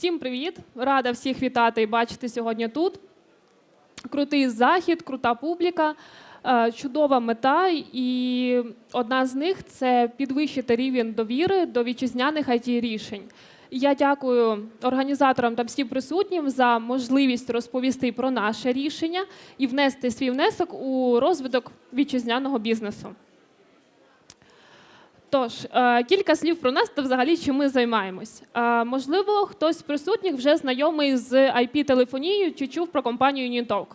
Всім привіт! Рада всіх вітати і бачити сьогодні тут. Крутий захід, крута публіка, е, чудова мета. І одна з них це підвищити рівень довіри до вітчизняних it рішень. Я дякую організаторам та всім присутнім за можливість розповісти про наше рішення і внести свій внесок у розвиток вітчизняного бізнесу. Тож, е, кілька слів про нас та взагалі чим ми займаємось. Е, Можливо, хтось з присутніх вже знайомий з IP-телефонією чи чув про компанію NewTalk.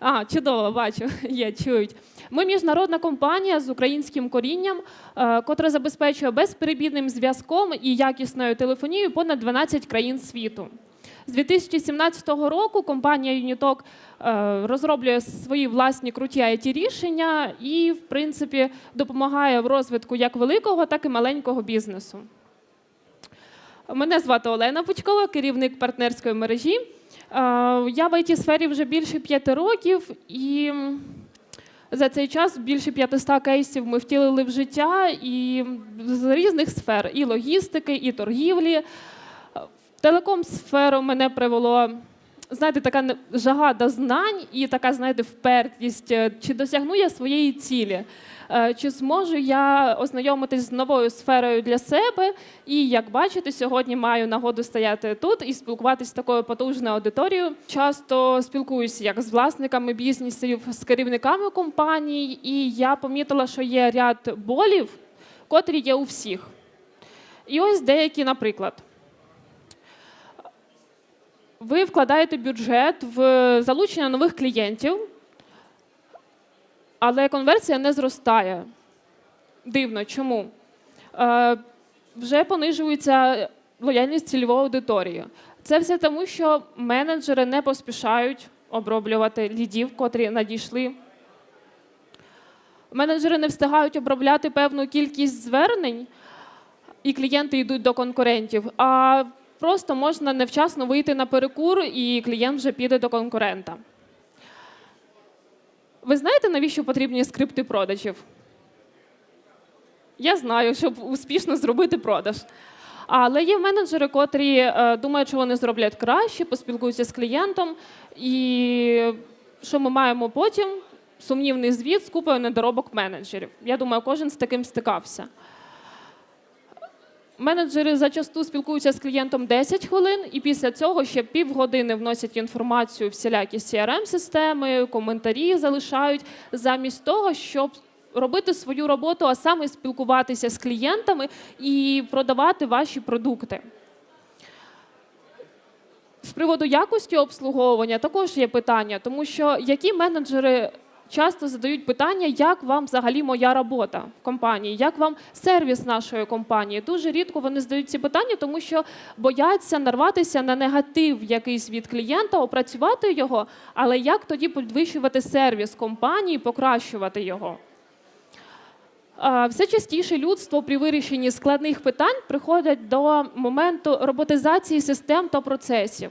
А, чудово, бачу, є, чують. Ми міжнародна компанія з українським корінням, е, котра забезпечує безперебійним зв'язком і якісною телефонією понад 12 країн світу. З 2017 року компанія Unitalk е, розроблює свої власні круті it рішення і, в принципі, допомагає в розвитку як великого, так і маленького бізнесу. Мене звати Олена Пучкова, керівник партнерської мережі. Е, Я в it сфері вже більше п'яти років, і за цей час більше 500 кейсів ми втілили в життя і з різних сфер: і логістики, і торгівлі. В телеком сферу мене привело. Знаєте, така жага до знань і така, знаєте, впертість. Е, Чи досягну я своєї цілі? Е, Чи зможу я ознайомитись з новою сферою для себе? І як бачите, сьогодні маю нагоду стояти тут і спілкуватися з такою потужною аудиторією. Часто спілкуюся як з власниками бізнесів, з керівниками компаній, і я помітила, що є ряд болів, котрі є у всіх. І ось деякі, наприклад. Ви вкладаєте бюджет в залучення нових клієнтів, але конверсія не зростає. Дивно, чому? Е, вже понижується лояльність цільової аудиторії. Це все тому, що менеджери не поспішають оброблювати лідів, котрі надійшли. Менеджери не встигають обробляти певну кількість звернень, і клієнти йдуть до конкурентів. А просто можна невчасно вийти на перекур, і клієнт вже піде до конкурента. Ви знаєте, навіщо потрібні скрипти продажів? Я знаю, щоб успішно зробити продаж. Але є менеджери, котрі е, думають, що вони зроблять краще, поспілкуються з клієнтом. І що ми маємо потім? Сумнівний звіт з купою недоробок менеджерів. Я думаю, кожен з таким стикався. Менеджери зачасту спілкуються з клієнтом 10 хвилин, і після цього ще півгодини вносять інформацію всілякі CRM-системи, коментарі залишають, замість того, щоб робити свою роботу, а саме спілкуватися з клієнтами і продавати ваші продукти. З приводу якості обслуговування також є питання, тому що які менеджери часто задають питання, як вам взагалі моя робота в компанії, як вам сервіс нашої компанії. Дуже рідко вони задають ці питання, тому що бояться нарватися на негатив якийсь від клієнта, опрацювати його, але як тоді підвищувати сервіс компанії, покращувати його. Все частіше людство при вирішенні складних питань приходить до моменту роботизації систем та процесів.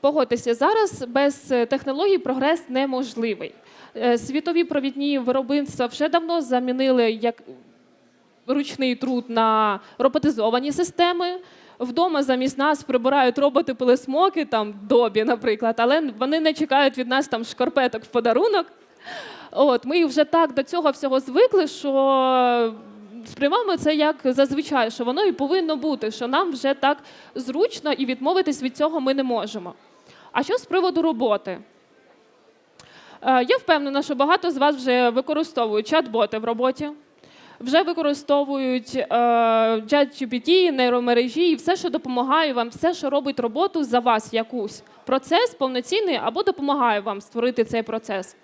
Погодьтеся, зараз без е, технологій прогрес неможливий. Е, Світові провідні виробництва вже давно замінили як ручний труд на роботизовані системи. Вдома замість нас прибирають роботи-пилесмоки, там добі, наприклад, але вони не чекають від нас там шкарпеток в подарунок. От, ми вже так до цього всього звикли, що сприймаємо це як зазвичай, що воно і повинно бути, що нам вже так зручно і відмовитись від цього ми не можемо. А що з приводу роботи? Е, Я впевнена, що багато з вас вже використовують чат-боти в роботі, вже використовують е, ChatGPT, нейромережі і все, що допомагає вам, все, що робить роботу за вас, якусь процес повноцінний або допомагає вам створити цей процес.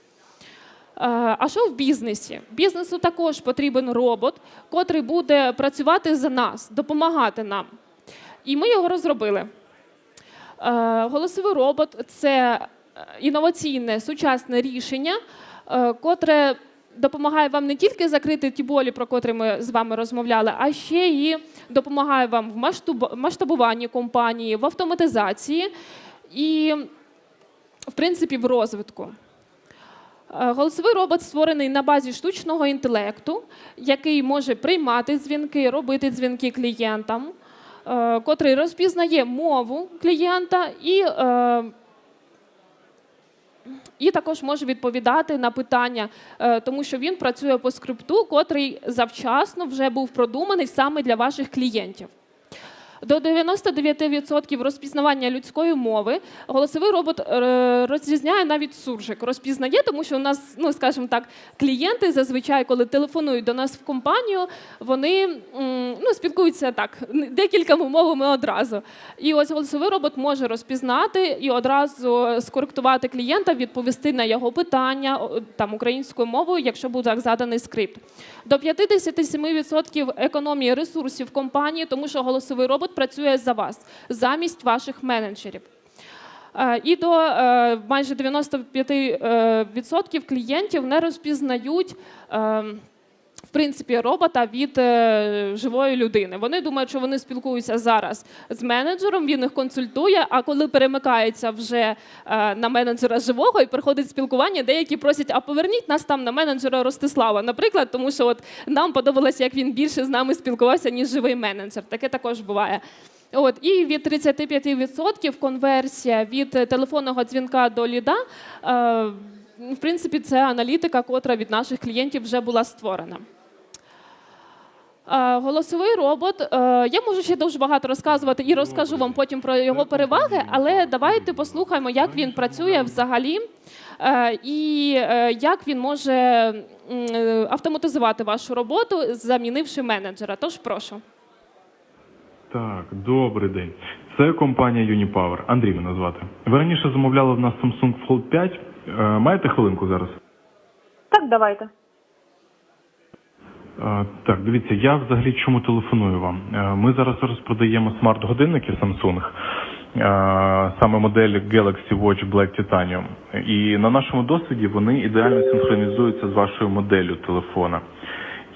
Е, А що в бізнесі? Бізнесу також потрібен робот, котрий буде працювати за нас, допомагати нам. І ми його розробили. Е, Голосовий робот це е, інноваційне сучасне рішення, е, котре допомагає вам не тільки закрити ті болі, про котрі ми з вами розмовляли, а ще і допомагає вам в масштабуванні компанії, в автоматизації і, в принципі, в розвитку. Голосовий робот створений на базі штучного інтелекту, який може приймати дзвінки, робити дзвінки клієнтам, котрий розпізнає мову клієнта і, е, і також може відповідати на питання, е, тому що він працює по скрипту, котрий завчасно вже був продуманий саме для ваших клієнтів. До 99% розпізнавання людської мови голосовий робот е, розрізняє навіть суржик. Розпізнає, тому що у нас, ну скажімо так, клієнти зазвичай, коли телефонують до нас в компанію, вони ну, спілкуються так декількома мовами одразу. І ось голосовий робот може розпізнати і одразу скоректувати клієнта, відповісти на його питання там українською мовою, якщо буде так заданий скрипт. До 57% економії ресурсів компанії, тому що голосовий робот працює за вас замість ваших менеджерів. Е, І до е, майже 95% клієнтів не розпізнають. Принципі, робота від е, живої людини. Вони думають, що вони спілкуються зараз з менеджером, він їх консультує. А коли перемикається вже е, на менеджера живого і приходить спілкування, деякі просять: а поверніть нас там на менеджера Ростислава, наприклад, тому що от нам подобалося, як він більше з нами спілкувався, ніж живий менеджер. Таке також буває. От і від 35% конверсія від телефонного дзвінка до ліда. Е, в принципі, це аналітика, котра від наших клієнтів вже була створена. Голосовий робот. е, Я можу ще дуже багато розказувати і розкажу вам потім про його переваги, але давайте послухаємо, як він працює взагалі, е, і е, як він може автоматизувати вашу роботу, замінивши менеджера. Тож прошу. Так, добрий день. Це компанія Unipower. Андрій мене звати. Ви раніше замовляли в нас Samsung Fold 5. Е, маєте хвилинку зараз? Так, давайте. Так, дивіться, я взагалі чому телефоную вам? Е, ми зараз розпродаємо смарт-годинники Samsung, е, саме модель Galaxy Watch Black Titanium. І на нашому досвіді вони ідеально синхронізуються з вашою моделлю телефона.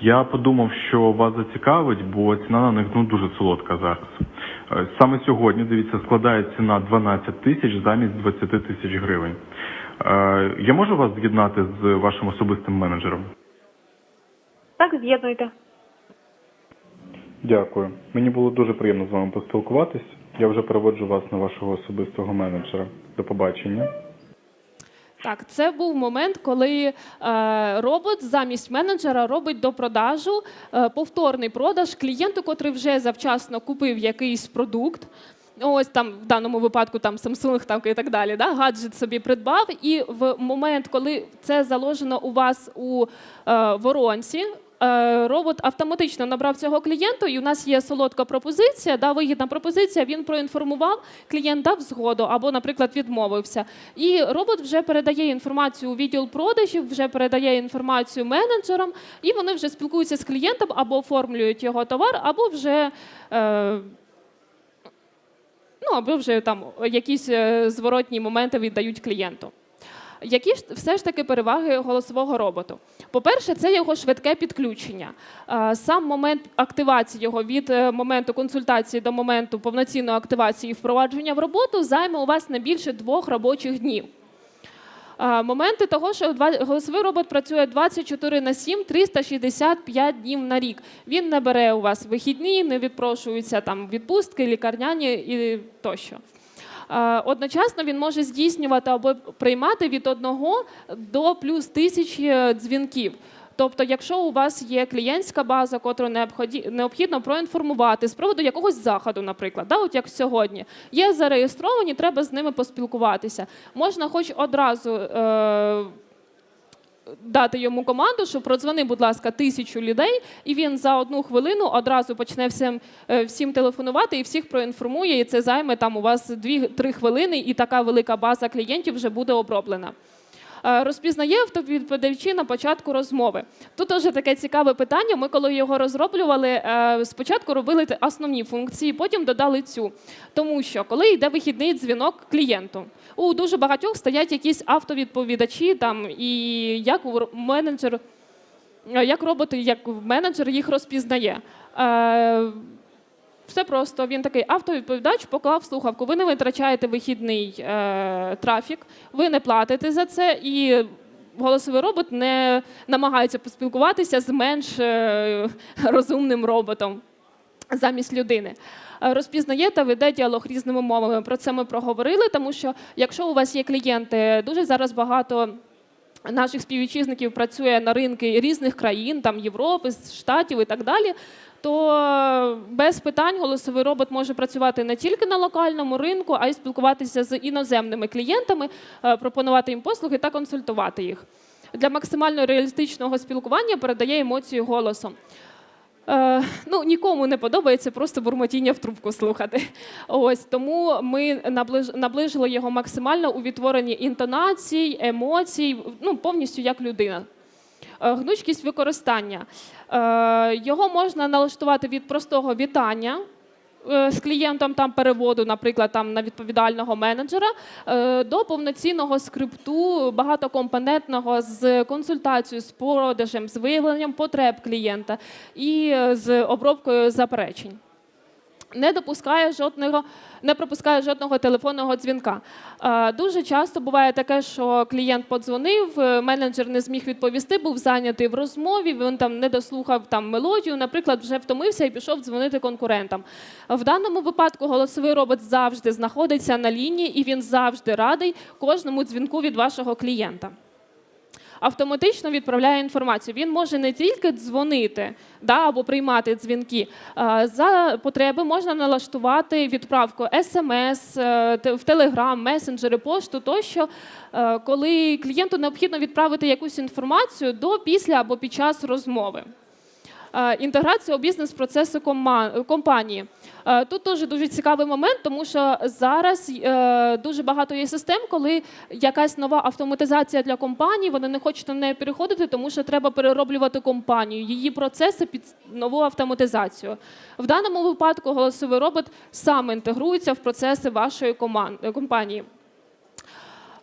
Я подумав, що вас зацікавить, бо ціна на них ну дуже солодка зараз. Е, Саме сьогодні, дивіться, складає ціна 12 тисяч замість 20 тисяч гривень. Я можу вас з'єднати з вашим особистим менеджером? Так, з'єднуйте. Дякую. Мені було дуже приємно з вами поспілкуватись. Я вже переводжу вас на вашого особистого менеджера. До побачення. Так, це був момент, коли е, робот замість менеджера робить до продажу е, повторний продаж клієнту, котрий вже завчасно купив якийсь продукт. Ось там в даному випадку там Samsung там, і так далі, да, гаджет собі придбав. І в момент, коли це заложено у вас у е, воронці, робот автоматично набрав цього клієнта, і у нас є солодка пропозиція, да, вигідна пропозиція. Він проінформував, клієнт дав згоду або, наприклад, відмовився. І робот вже передає інформацію у відділ продажів, вже передає інформацію менеджерам, і вони вже спілкуються з клієнтом або оформлюють його товар, або вже. Е, Ну, або вже там якісь е, зворотні моменти віддають клієнту. Які ж все ж таки переваги голосового роботу? По-перше, це його швидке підключення. Е, Сам момент активації його від е, моменту консультації до моменту повноцінної активації і впровадження в роботу займе у вас не більше двох робочих днів. Е, Моменти того, що голосовий робот працює 24 на 7, 365 днів на рік. Він не бере у вас вихідні, не відпрошуються там відпустки, лікарняні і тощо. Е, Одночасно він може здійснювати або приймати від одного до плюс тисячі дзвінків. Тобто, якщо у вас є клієнтська база, котру необхідно проінформувати з приводу якогось заходу, наприклад, да, от як сьогодні, є зареєстровані, треба з ними поспілкуватися. Можна хоч одразу. Е- Дати йому команду, що продзвони, будь ласка, тисячу людей, і він за одну хвилину одразу почне всім, е, всім телефонувати і всіх проінформує. І це займе там у вас 2-3 хвилини, і така велика база клієнтів вже буде оброблена. Е, Розпізнає автовідповідачі на початку розмови. Тут теж таке цікаве питання. Ми, коли його розроблювали, е, спочатку робили основні функції, потім додали цю. Тому що коли йде вихідний дзвінок клієнту, у дуже багатьох стоять якісь автовідповідачі, там і як менеджер, е, як роботи, як менеджер їх розпізнає. Все просто. Він такий автовідповідач поклав слухавку. Ви не витрачаєте вихідний е, трафік, ви не платите за це, і голосовий робот не намагається поспілкуватися з менш е, розумним роботом замість людини. Е, Розпізнає та веде діалог різними мовами. Про це ми проговорили, тому що якщо у вас є клієнти, дуже зараз багато. Наших співвітчизників працює на ринки різних країн, там Європи, Штатів і так далі. То без питань голосовий робот може працювати не тільки на локальному ринку, а й спілкуватися з іноземними клієнтами, е, пропонувати їм послуги та консультувати їх. Для максимально реалістичного спілкування передає емоцію голосом. Е, ну, нікому не подобається просто бурмотіння в трубку слухати. Ось тому ми наближ, наближили його максимально у відтворенні інтонацій, емоцій, ну повністю як людина. Е, Гнучкість використання. Е, Його можна налаштувати від простого вітання з клієнтом там переводу, наприклад, там на відповідального менеджера, е, до повноцінного скрипту багатокомпонентного з консультацією, з продажем, з виявленням потреб клієнта і е, з обробкою заперечень не допускає жодного, не пропускає жодного телефонного дзвінка. Е, Дуже часто буває таке, що клієнт подзвонив, е, менеджер не зміг відповісти, був зайнятий в розмові, він там не дослухав там мелодію, наприклад, вже втомився і пішов дзвонити конкурентам. В даному випадку голосовий робот завжди знаходиться на лінії і він завжди радий кожному дзвінку від вашого клієнта автоматично відправляє інформацію. Він може не тільки дзвонити да, або приймати дзвінки. а, За потреби можна налаштувати відправку смс е, в Телеграм, месенджери, пошту тощо, е, коли клієнту необхідно відправити якусь інформацію до, після або під час розмови. Е, Інтеграція у бізнес-процеси компанії. Е, Тут теж дуже цікавий момент, тому що зараз е, дуже багато є систем, коли якась нова автоматизація для компанії, вони не хочуть на неї переходити, тому що треба перероблювати компанію, її процеси під нову автоматизацію. В даному випадку голосовий робот сам інтегрується в процеси вашої коман- компанії.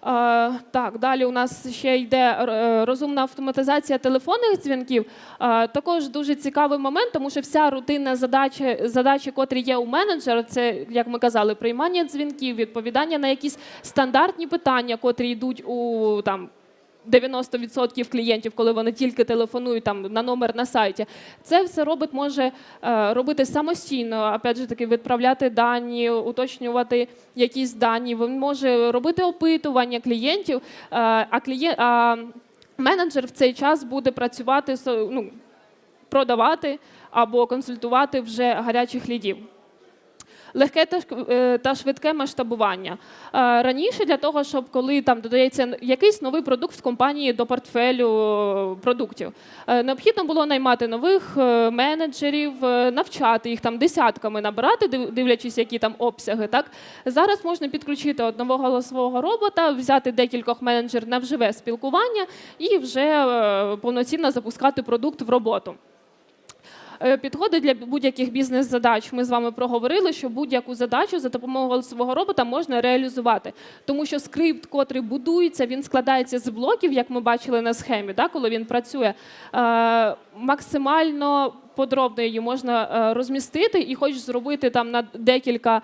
Е, Так, далі у нас ще йде е, розумна автоматизація телефонних дзвінків. Е, Також дуже цікавий момент, тому що вся рутинна задача, задачі, котрі є у менеджера, це, як ми казали, приймання дзвінків, відповідання на якісь стандартні питання, котрі йдуть у там. 90% клієнтів, коли вони тільки телефонують там на номер на сайті, це все робот може е, робити самостійно. Опять же таки, відправляти дані, уточнювати якісь дані. Він може робити опитування клієнтів, е, а клієнт а менеджер в цей час буде працювати ну, продавати або консультувати вже гарячих лідів. Легке та е, та швидке масштабування. Е, Раніше для того, щоб коли там додається якийсь новий продукт в компанії до портфелю е, продуктів, необхідно було наймати нових менеджерів, навчати їх там десятками набирати, дивлячись, які там обсяги. Так зараз можна підключити одного голосового робота, взяти декількох менеджерів на вживе спілкування і вже повноцінно запускати продукт в роботу. Е, Підходи для будь-яких бізнес-задач ми з вами проговорили, що будь-яку задачу за допомогою голосового робота можна реалізувати, тому що скрипт, котрий будується, він складається з блоків, як ми бачили на схемі, да, коли він працює. Е, максимально подробно її можна е, розмістити і хоч зробити там на декілька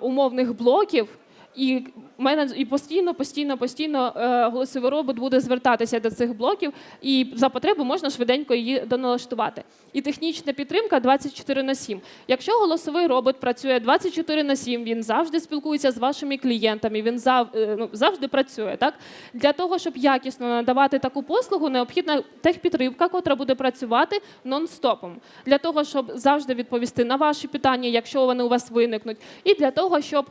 умовних блоків. І менедж і постійно, постійно, постійно е, голосовий робот буде звертатися до цих блоків, і за потреби можна швиденько її доналаштувати. І технічна підтримка 24 на 7. Якщо голосовий робот працює 24 на 7, він завжди спілкується з вашими клієнтами, він зав, е, ну, завжди працює. Так для того, щоб якісно надавати таку послугу, необхідна техпідтримка, котра буде працювати нон-стопом. Для того, щоб завжди відповісти на ваші питання, якщо вони у вас виникнуть, і для того, щоб.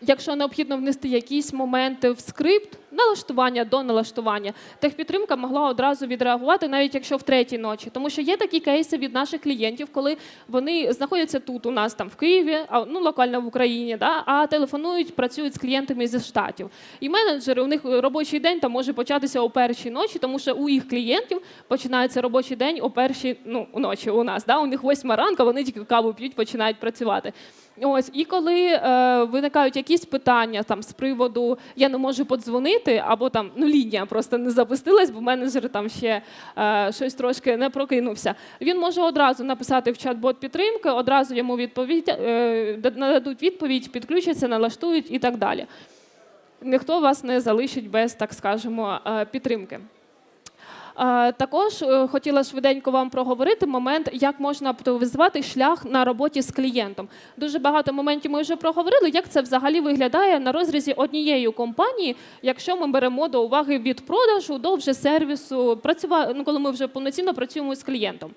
Якщо необхідно внести якісь моменти в скрипт, налаштування до налаштування, техпідтримка могла одразу відреагувати, навіть якщо в третій ночі. Тому що є такі кейси від наших клієнтів, коли вони знаходяться тут, у нас там в Києві, а ну локально в Україні, да, а телефонують, працюють з клієнтами зі штатів. І менеджери у них робочий день там може початися о першій ночі, тому що у їх клієнтів починається робочий день о першій ну, ночі. У нас да, у них восьма ранка, вони тільки каву п'ють, починають працювати. Ось і коли е, виникають якісь питання там з приводу я не можу подзвонити, або там ну лінія просто не запустилась, бо менеджер там ще е, щось трошки не прокинувся. Він може одразу написати в чат-бот підтримки, одразу йому відповідь е, нададуть відповідь, підключаться, налаштують і так далі. ніхто вас не залишить без, так скажемо, е, підтримки. Також е, хотіла швиденько вам проговорити момент, як можна оптимізувати шлях на роботі з клієнтом. Дуже багато моментів ми вже проговорили, як це взагалі виглядає на розрізі однієї компанії, якщо ми беремо до уваги від продажу до вже сервісу, працюва... ну, коли ми вже повноцінно працюємо з клієнтом.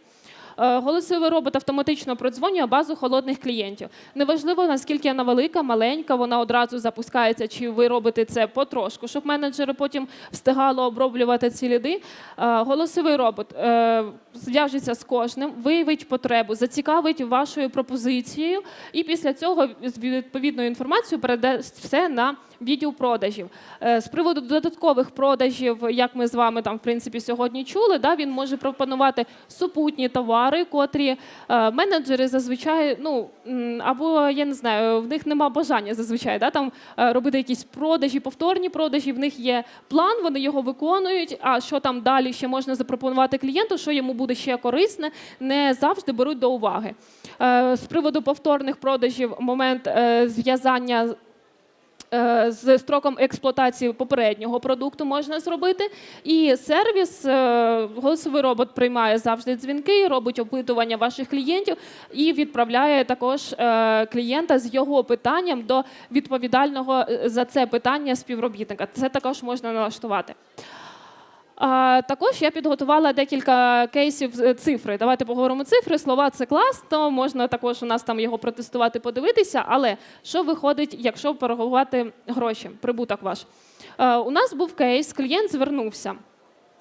Е, Голосовий робот автоматично продзвонює базу холодних клієнтів. Неважливо, наскільки вона велика, маленька, вона одразу запускається, чи ви робите це потрошку, щоб менеджери потім встигали оброблювати ці ліди. Е, Голосовий робот е, зв'яжеться з кожним, виявить потребу, зацікавить вашою пропозицією, і після цього з відповідною інформацією передасть все на відділ продажів. Е, З приводу додаткових продажів, як ми з вами там в принципі сьогодні чули, да, він може пропонувати супутні товари, котрі е, менеджери зазвичай, ну або я не знаю, в них нема бажання зазвичай да, там е, робити якісь продажі, повторні продажі. В них є план, вони його виконують. А що там далі ще можна запропонувати клієнту, що йому буде ще корисне, не завжди беруть до уваги. З приводу повторних продажів, момент зв'язання з строком експлуатації попереднього продукту можна зробити. І сервіс, е, голосовий робот приймає завжди дзвінки, робить опитування ваших клієнтів і відправляє також е, клієнта з його питанням до відповідального е, за це питання співробітника. Це також можна налаштувати. А, також я підготувала декілька кейсів цифри. Давайте поговоримо цифри. Слова це класно, можна також у нас там його протестувати, подивитися. Але що виходить, якщо порахувати гроші, прибуток ваш? Е, у нас був кейс, клієнт звернувся.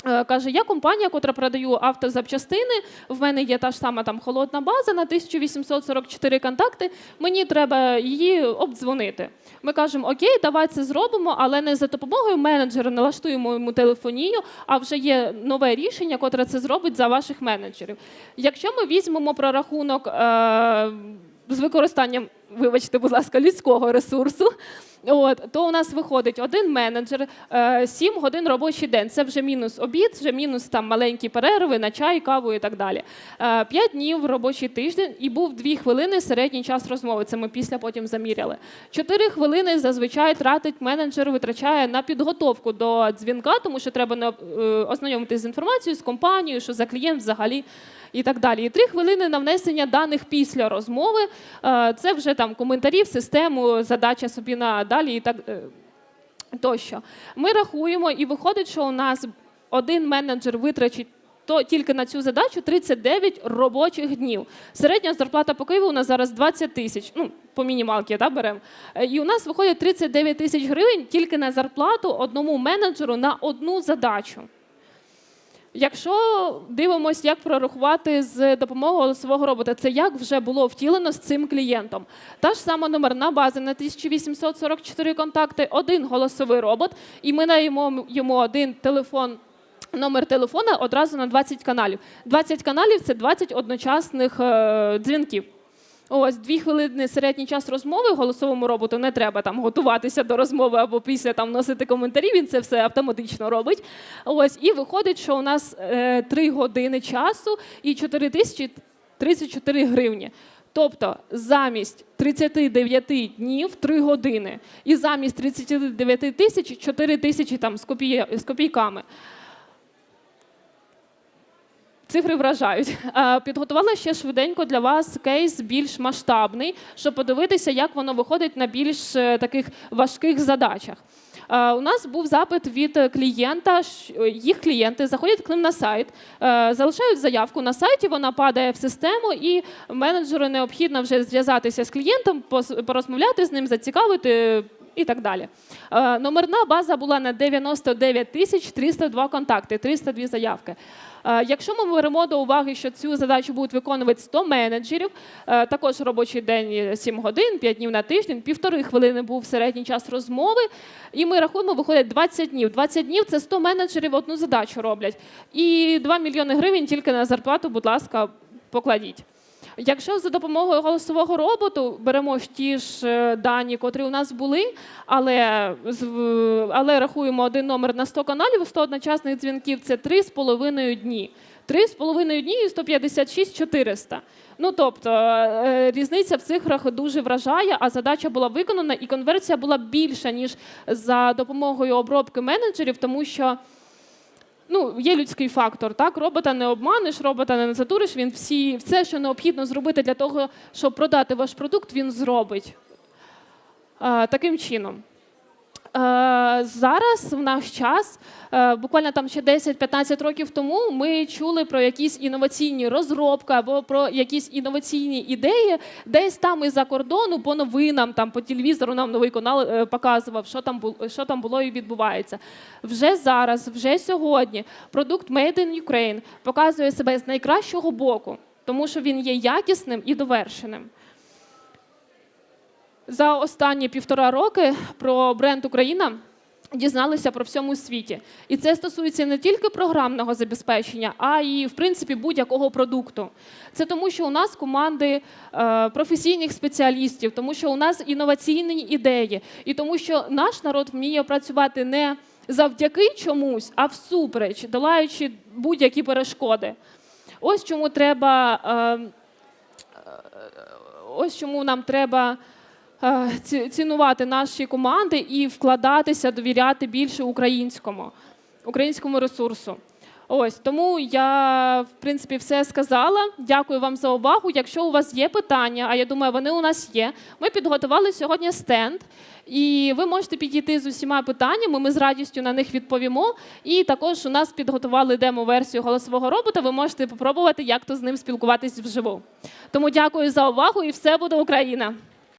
Е, Каже, я компанія, котра продаю автозапчастини. В мене є та ж сама там холодна база на 1844 контакти. Мені треба її обдзвонити. Ми кажемо, окей, давай це зробимо, але не за допомогою менеджера налаштуємо йому телефонію, а вже є нове рішення, котре це зробить за ваших менеджерів. Якщо ми візьмемо прорахунок е- з використанням, вибачте, будь ласка, людського ресурсу. От, то у нас виходить один менеджер, е, 7 годин робочий день. Це вже мінус обід, вже мінус там маленькі перерви на чай, каву і так далі. Е, 5 днів робочий тиждень і був 2 хвилини середній час розмови. Це ми після потім заміряли. 4 хвилини зазвичай тратить менеджер, витрачає на підготовку до дзвінка, тому що треба е, ознайомитися з інформацією, з компанією, що за клієнт взагалі і так далі. І три хвилини на внесення даних після розмови. Е, Це вже там коментарі в систему, задача собі на далі і так е, тощо. Ми рахуємо, і виходить, що у нас один менеджер витрачить. То тільки на цю задачу 39 робочих днів. Середня зарплата по Києву у нас зараз 20 тисяч. Ну, по мінімалки да, беремо. Е, І у нас виходить 39 тисяч гривень тільки на зарплату одному менеджеру на одну задачу. Якщо дивимося, як прорахувати з допомогою свого робота, це як вже було втілено з цим клієнтом. Та ж сама номерна база на 1844 контакти, один голосовий робот, і ми даємо йому один телефон. Номер телефона одразу на 20 каналів. 20 каналів це 20 одночасних е, дзвінків. Ось дві хвилини середній час розмови голосовому роботу не треба там готуватися до розмови або після там носити коментарі. Він це все автоматично робить. Ось і виходить, що у нас е, 3 години часу і 4 тисячі 34 гривні. Тобто замість 39 днів 3 години, і замість 39 тисяч 4 тисячі там з, копій, з копійками. Цифри вражають. Підготувала ще швиденько для вас кейс більш масштабний, щоб подивитися, як воно виходить на більш е, таких важких задачах. У нас був запит від клієнта. Їх клієнти заходять к ним на сайт, е, залишають заявку на сайті. Вона падає в систему, і менеджеру необхідно вже зв'язатися з клієнтом, порозмовляти з ним, зацікавити. І так далі. Номерна база була на 99 тисяч 302 контакти, 302 заявки. Е, Якщо ми беремо до уваги, що цю задачу будуть виконувати 100 менеджерів, е, також робочий день 7 годин, 5 днів на тиждень, півтори хвилини був середній час розмови, і ми рахуємо, виходить 20 днів. 20 днів це 100 менеджерів одну задачу роблять. І 2 мільйони гривень тільки на зарплату, будь ласка, покладіть. Якщо за допомогою голосового роботу беремо ж ті ж е, дані, котрі у нас були, але, але рахуємо один номер на 100 каналів, 100 одночасних дзвінків це 3,5 дні. 3,5 дні і 156 400. Ну тобто е, різниця в цифрах дуже вражає, а задача була виконана, і конверсія була більша ніж за допомогою обробки менеджерів, тому що ну, є людський фактор. Так, робота не обманеш, робота не задуриш. Він всі, все, що необхідно зробити для того, щоб продати ваш продукт, він зробить. Таким чином. Е, Зараз в наш час, е, буквально там ще 10-15 років тому, ми чули про якісь інноваційні розробки або про якісь інноваційні ідеї, десь там із-за кордону по новинам, там по телевізору нам новий канал е, показував, що там було, що там було і відбувається. Вже зараз, вже сьогодні, продукт Made in Ukraine показує себе з найкращого боку, тому що він є якісним і довершеним. За останні півтора роки про бренд Україна дізналися про всьому світі. І це стосується не тільки програмного забезпечення, а й в принципі будь-якого продукту. Це тому, що у нас команди е, професійних спеціалістів, тому що у нас інноваційні ідеї, і тому, що наш народ вміє працювати не завдяки чомусь, а всупереч, долаючи будь-які перешкоди. Ось чому треба. Е, ось чому нам треба е, цінувати наші команди і вкладатися, довіряти більше українському, українському ресурсу. Ось тому я в принципі все сказала. Дякую вам за увагу. Якщо у вас є питання, а я думаю, вони у нас є. Ми підготували сьогодні стенд, і ви можете підійти з усіма питаннями. Ми з радістю на них відповімо. І також у нас підготували демо-версію голосового робота. Ви можете попробувати, як то з ним спілкуватись вживу. Тому дякую за увагу і все буде Україна!